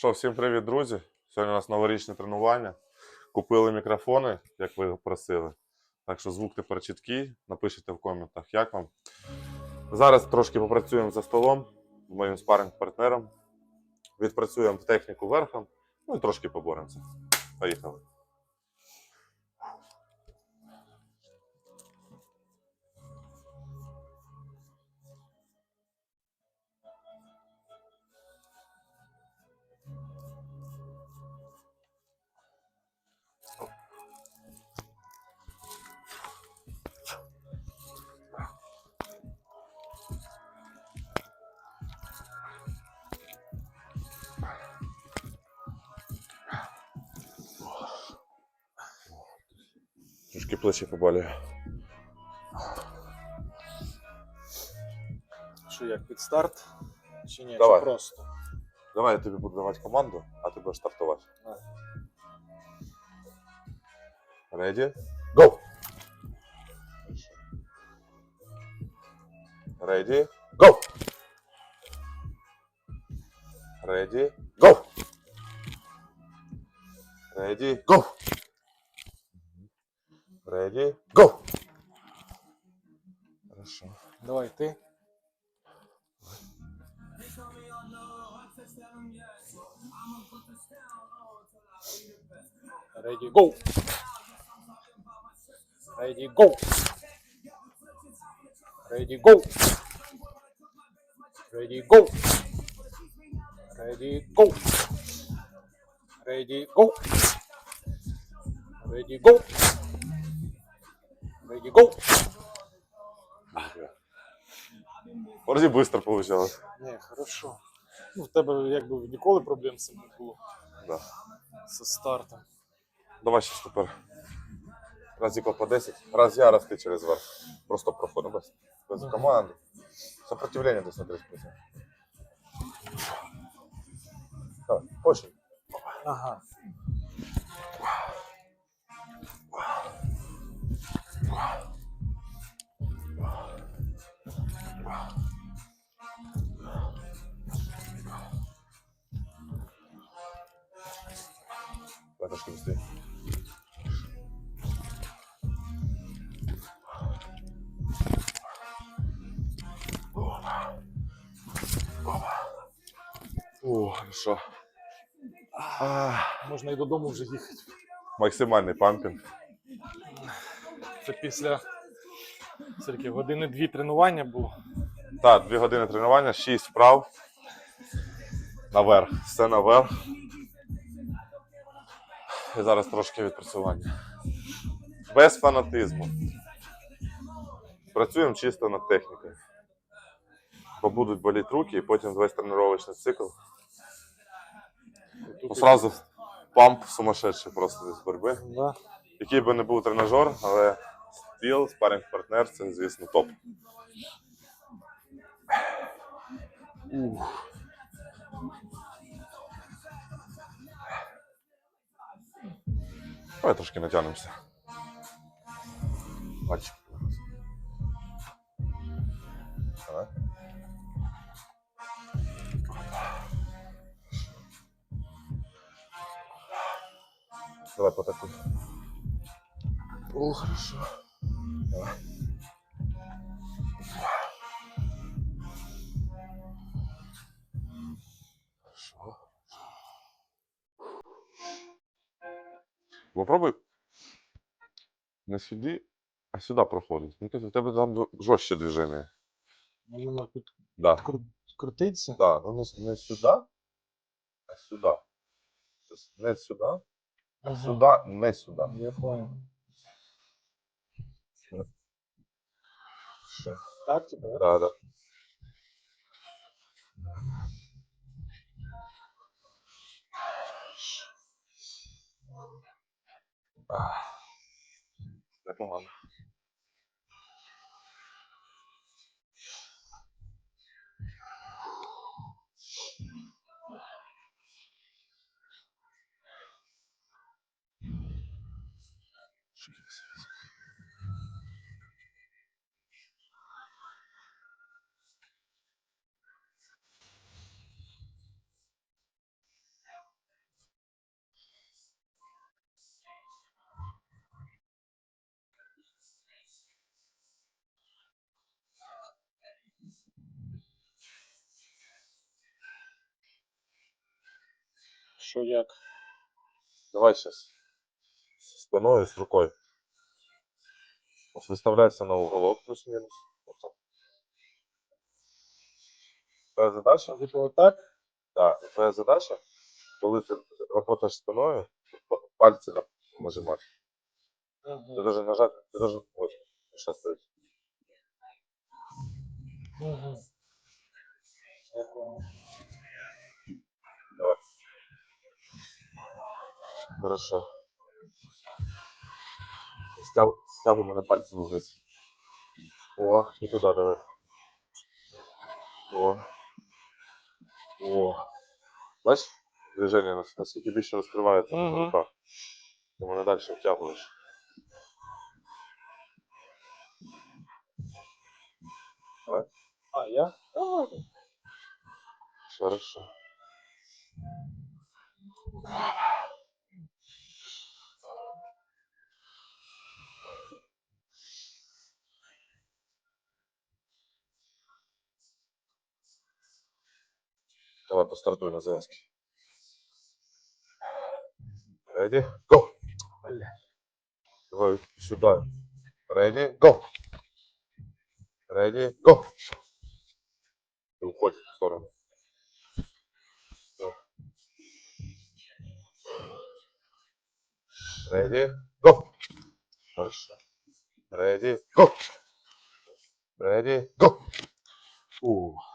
Що, всім привіт, друзі. Сьогодні у нас новорічне тренування. Купили мікрофони, як ви просили. Так що звук тепер чіткий. Напишіть в коментах, як вам. Зараз трошки попрацюємо за столом з моїм спаринг-партнером. Відпрацюємо техніку верхом, ну і трошки поборемося. Поїхали. Трошки плечі поболює. Що як під старт? Чи ні? Давай. Чи просто? Давай я тобі буду давати команду, а ти будеш стартувати. Давай. Ready? Go! Ready? Go! Ready? Go! Ready? Go! Ready? Go! Хорошо. Давай ти. Ready, go! Ready, go! Ready, go! Ready, go! Ready, go! Ready, go! Ready, go! Ready, go! Вроді швидко получилось. Не, хорошо. Ну, в тебе якби ніколи проблем з цим не було. Да. Со стартом. Давай ще тепер. Разів по 10. Раз я, раз ти через верх. Просто проходимо без, без Ага. команди. Сопротивлення десь на 30%. Так, очень. Ага. Трошки быстрее. О, хорошо. А, Можна і додому вже їхати. максимальний пампінг. Це після скільки, години дві тренування було. Так, дві години тренування, 6 вправ. Наверх. Все наверх. І зараз трошки відпрацювання. Без фанатизму. Працюємо чисто над технікою. Бо будуть боліти руки, і потім весь тренувальний цикл. Ну, сразу памп сумасшедший просто з боротьби. Да. Який би не був тренажер, але стіл, спаринг партнер це, звісно, топ. Ух. Давай трошки натягнемося. Пальчик. Давай. Давай по такой. О, хорошо. Давай. Хорошо. Попробуй не сюди, а сюди проходить. Ну, у тебе там жорстче движення. Воно тут Да. кру- крутиться. Да, ну не, не сюди, а сюди. Не сюди, а Ага. сюди, не сюди. Я понял. Tak, da, da. Ah. Vai pra um lado. Jesus. Що як? Давай сейчас. Спиною з рукою. Ось Виставляйся на уголок плюс-мінус. Твоя задача? Типу отак? Так, твоя задача, коли ти працюєш спиною, пальці нажимати. Ти Угу. должен нажати, ти должен. Ось, зараз стоїть. Угу. Хорошо. Стяг, стяг у мене пальці вниз. О, і туди давай. О. О. Бачиш? Движення нас- наскільки більше розкривається Мгм. на руках. Ти мене далі втягуєш. А, я? Хорошо. Давай постартуй на зв'язки. Ready? Go! Давай сюда. Ready? Go! Ready? Go! И уходит в сторону. Ready? Go! Хорошо. Ready? Go! Ready? Go! У.